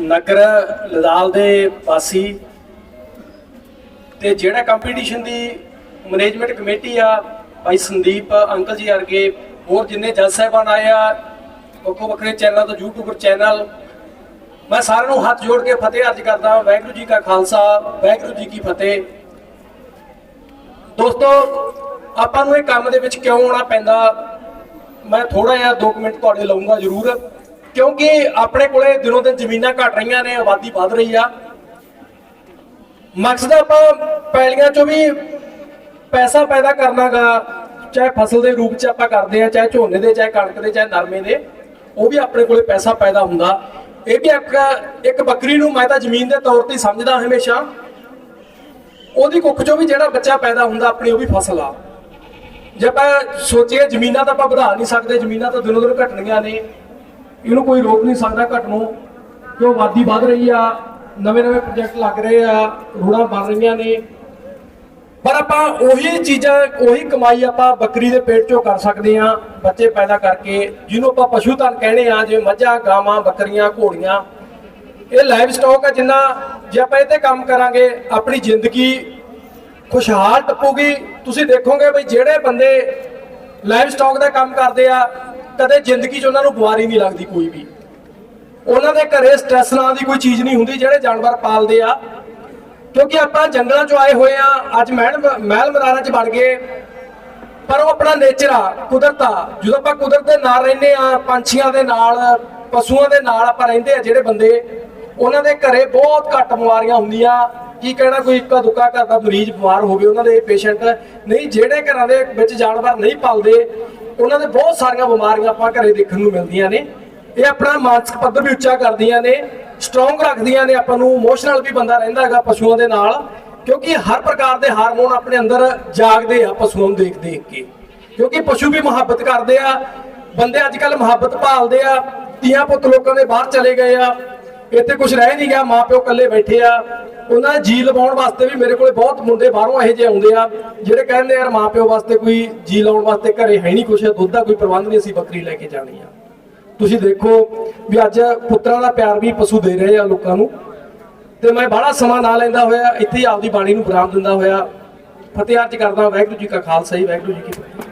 ਨਗਰ ਲਦਾਲ ਦੇ ਵਾਸੀ ਤੇ ਜਿਹੜਾ ਕੰਪੀਟੀਸ਼ਨ ਦੀ ਮੈਨੇਜਮੈਂਟ ਕਮੇਟੀ ਆ, ਭਾਈ ਸੰਦੀਪ ਅੰਕਲ ਜੀ ਵਰਗੇ ਹੋਰ ਜਿੰਨੇ ਜੱਜ ਸਾਹਿਬਾਨ ਆਏ ਆ, ਵੱਖੋ ਵੱਖਰੇ ਚੈਨਲਾਂ ਤੋਂ ਯੂਟਿਊਬਰ ਚੈਨਲ ਮੈਂ ਸਾਰਿਆਂ ਨੂੰ ਹੱਥ ਜੋੜ ਕੇ ਫਤਿਹ ਅਰਜ਼ ਕਰਦਾ ਵਾਹਿਗੁਰੂ ਜੀ ਕਾ ਖਾਲਸਾ, ਵਾਹਿਗੁਰੂ ਜੀ ਕੀ ਫਤਿਹ। ਦੋਸਤੋ, ਆਪਾਂ ਨੂੰ ਇਹ ਕੰਮ ਦੇ ਵਿੱਚ ਕਿਉਂ ਆਉਣਾ ਪੈਂਦਾ? ਮੈਂ ਥੋੜਾ ਜਿਹਾ 2 ਮਿੰਟ ਤੁਹਾਡੇ ਲਵਾਂਗਾ ਜ਼ਰੂਰ। ਕਿਉਂਕਿ ਆਪਣੇ ਕੋਲੇ ਦਿਨੋਂ ਦਿਨ ਜ਼ਮੀਨਾਂ ਘਟ ਰਹੀਆਂ ਨੇ, ਆਬਾਦੀ ਵੱਧ ਰਹੀ ਆ। ਮਕਸਦ ਆਪਾਂ ਪੈਲੀਆਂ ਚੋਂ ਵੀ ਪੈਸਾ ਪੈਦਾ ਕਰਨਾਗਾ, ਚਾਹੇ ਫਸਲ ਦੇ ਰੂਪ ਚ ਆਪਾਂ ਕਰਦੇ ਆ, ਚਾਹੇ ਝੋਨੇ ਦੇ, ਚਾਹੇ ਕਣਕ ਦੇ, ਚਾਹੇ ਨਰਮੇ ਦੇ, ਉਹ ਵੀ ਆਪਣੇ ਕੋਲੇ ਪੈਸਾ ਪੈਦਾ ਹੁੰਦਾ। ਇਹ ਵੀ ਇੱਕ ਇੱਕ ਬੱਕਰੀ ਨੂੰ ਮੈਂ ਤਾਂ ਜ਼ਮੀਨ ਦੇ ਤੌਰ ਤੇ ਸਮਝਦਾ ਹਮੇਸ਼ਾ। ਉਹਦੀ ਕੁੱਖ ਚੋਂ ਵੀ ਜਿਹੜਾ ਬੱਚਾ ਪੈਦਾ ਹੁੰਦਾ ਆਪਣੀ, ਉਹ ਵੀ ਫਸਲ ਆ। ਜੇ ਆਪਾਂ ਸੋਚੀਏ ਜ਼ਮੀਨਾਂ ਤਾਂ ਆਪਾਂ ਵਧਾ ਨਹੀਂ ਸਕਦੇ, ਜ਼ਮੀਨਾਂ ਤਾਂ ਦਿਨੋਂ ਦਿਨ ਘਟਣੀਆਂ ਨੇ। ਇਹਨੂੰ ਕੋਈ ਰੋਕ ਨਹੀਂ ਸਕਦਾ ਘਟ ਨੂੰ। ਕਿਉਂ ਆਬਾਦੀ ਵੱਧ ਰਹੀ ਆ, ਨਵੇਂ ਨਵੇਂ ਪ੍ਰੋਜੈਕਟ ਲੱਗ ਰਹੇ ਆ, ਰੋੜਾਂ ਬਣ ਰਹੀਆਂ ਨੇ। ਪਰ ਆਪਾਂ ਉਹੀ ਚੀਜ਼ਾਂ, ਉਹੀ ਕਮਾਈ ਆਪਾਂ ਬੱਕਰੀ ਦੇ ਪੇਟ ਚੋਂ ਕਰ ਸਕਦੇ ਆ ਬੱਚੇ ਪੈਦਾ ਕਰਕੇ, ਜਿਹਨੂੰ ਆਪਾਂ ਪਸ਼ੂ ਧਨ ਕਹਿੰਦੇ ਆ ਜਿਵੇਂ ਮੱਝਾਂ, ਗਾਵਾਂ, ਬੱਕਰੀਆਂ, ਘੋੜੀਆਂ। ਇਹ ਲਾਈਵ ਸਟਾਕ ਆ ਜਿੰਨਾ, ਜੇ ਆਪਾਂ ਇਹ ਕੰਮ ਕਰਾਂਗੇ, ਆਪਣੀ ਜ਼ਿੰਦਗੀ ਖੁਸ਼ਹਾਲ ਟੱਪੂਗੀ। ਤੁਸੀਂ ਦੇਖੋਗੇ ਵੀ ਜਿਹੜੇ ਬੰਦੇ ਲਾਈਵ ਸਟਾਕ ਦਾ ਕੰਮ ਕਰਦੇ ਆ ਕਦੇ ਜ਼ਿੰਦਗੀ 'ਚ ਉਹਨਾਂ ਨੂੰ ਬਿਮਾਰੀ ਨਹੀਂ ਲੱਗਦੀ ਕੋਈ ਵੀ। ਉਹਨਾਂ ਦੇ ਘਰੇ ਸਟ੍ਰੈਸ ਨਾਂ ਦੀ ਕੋਈ ਚੀਜ਼ ਨਹੀਂ ਹੁੰਦੀ, ਜਿਹੜੇ ਜਾਨਵਰ ਪਾਲਦੇ ਆ। ਕਿਉਂਕਿ ਆਪਾਂ ਜੰਗਲਾਂ 'ਚੋਂ ਆਏ ਹੋਏ ਆ, ਅੱਜ ਮਹਿਲ ਮਹਿਲ ਮਦਾਰਾਂ 'ਚ ਵੜ ਗਏ। ਪਰ ਉਹ ਆਪਣਾ ਨੇਚਰ ਆ, ਕੁਦਰਤ ਆ। ਜਦੋਂ ਆਪਾਂ ਕੁਦਰਤ ਦੇ ਨਾਲ ਰਹਿੰਦੇ ਆ, ਪੰਛੀਆਂ ਦੇ ਨਾਲ, ਪਸ਼ੂਆਂ ਦੇ ਨਾਲ ਆਪਾਂ ਰਹਿੰਦੇ ਆ ਜਿਹੜੇ ਬੰਦੇ, ਉਹਨਾਂ ਦੇ ਘਰੇ ਬਹੁਤ ਘੱਟ ਬਿਮਾਰੀਆਂ ਹੁੰਦੀਆਂ। ਕੀ ਕਹਿਣਾ, ਕੋਈ ਇੱਕਾ ਦੁੱਕਾ ਘਰ ਦਾ ਮਰੀਜ਼ ਬਿਮਾਰ ਹੋਵੇ ਉਹਨਾਂ ਦੇ ਪੇਸ਼ੈਂਟ ਨਹੀਂ, ਜਿਹੜੇ ਘਰਾਂ ਦੇ ਵਿੱਚ ਜਾਨਵਰ ਨਹੀਂ ਪਾਲਦੇ ਉਹਨਾਂ ਦੇ ਬਹੁਤ ਸਾਰੀਆਂ ਬਿਮਾਰੀਆਂ ਆਪਾਂ ਘਰੇ ਦੇਖਣ ਨੂੰ ਮਿਲਦੀਆਂ ਨੇ। ਇਹ ਆਪਣਾ ਮਾਨਸਿਕ ਪੱਧਰ ਵੀ ਉੱਚਾ ਕਰਦੀਆਂ ਨੇ ਸਟਰੋਂਗ ਰੱਖਦੀਆਂ ਨੇ, ਆਪਾਂ ਨੂੰ ਇਮੋਸ਼ਨਲ ਵੀ ਬੰਦਾ ਰਹਿੰਦਾ ਹੈਗਾ ਪਸ਼ੂਆਂ ਦੇ ਨਾਲ, ਕਿਉਂਕਿ ਹਰ ਪ੍ਰਕਾਰ ਦੇ ਹਾਰਮੋਨ ਆਪਣੇ ਅੰਦਰ ਜਾਗਦੇ ਆ ਪਸ਼ੂਆਂ ਨੂੰ ਦੇਖ ਦੇਖ ਕੇ। ਕਿਉਂਕਿ ਪਸ਼ੂ ਵੀ ਮੁਹੱਬਤ ਕਰਦੇ ਆ, ਬੰਦੇ ਅੱਜ ਕੱਲ ਮੁਹੱਬਤ ਭਾਲਦੇ ਆ, ਧੀਆਂ ਪੁੱਤ ਲੋਕਾਂ ਦੇ ਬਾਹਰ ਚਲੇ ਗਏ ਆ, ਇੱਥੇ ਕੁਝ ਰਹਿ ਨਹੀਂ ਗਿਆ, ਮਾਪਿਓ ਇਕੱਲੇ ਬੈਠੇ ਆ ਉਹਨਾਂ ਦਾ ਜੀ ਲਵਾਉਣ ਵਾਸਤੇ ਵੀ ਮੇਰੇ ਕੋਲੇ ਬਹੁਤ ਮੁੰਡੇ ਬਾਹਰੋਂ ਇਹੋ ਜਿਹੇ ਆਉਂਦੇ ਆ, ਜਿਹੜੇ ਕਹਿੰਦੇ ਯਾਰ ਮਾਪਿਓ ਵਾਸਤੇ ਕੋਈ ਜੀ ਲਾਉਣ ਵਾਸਤੇ ਘਰੇ ਹੈ ਨਹੀਂ ਕੁਛ, ਦੁੱਧ ਦਾ ਕੋਈ ਪ੍ਰਬੰਧ ਨਹੀਂ, ਅਸੀਂ ਬੱਕਰੀ ਲੈ ਕੇ ਜਾਣੀ ਆ। ਤੁਸੀਂ ਦੇਖੋ ਵੀ ਅੱਜ ਪੁੱਤਰਾਂ ਦਾ ਪਿਆਰ ਵੀ ਪਸ਼ੂ ਦੇ ਰਹੇ ਆ ਲੋਕਾਂ ਨੂੰ। ਤੇ ਮੈਂ ਬੜਾ ਸਮਾਂ ਨਾ ਲੈਂਦਾ ਹੋਇਆ, ਇੱਥੇ ਹੀ ਆਪਦੀ ਬਾਣੀ ਨੂੰ ਵਿਰਾਮ ਦਿੰਦਾ ਹੋਇਆ। ਫਤਿਹ ਅਰਜ ਕਰਦਾ ਵਾਹਿਗੁਰੂ ਜੀ ਕਾ ਖਾਲਸਾ ਜੀ, ਵਾਹਿਗੁਰੂ ਜੀ ਕੀ ਫਤਿਹ।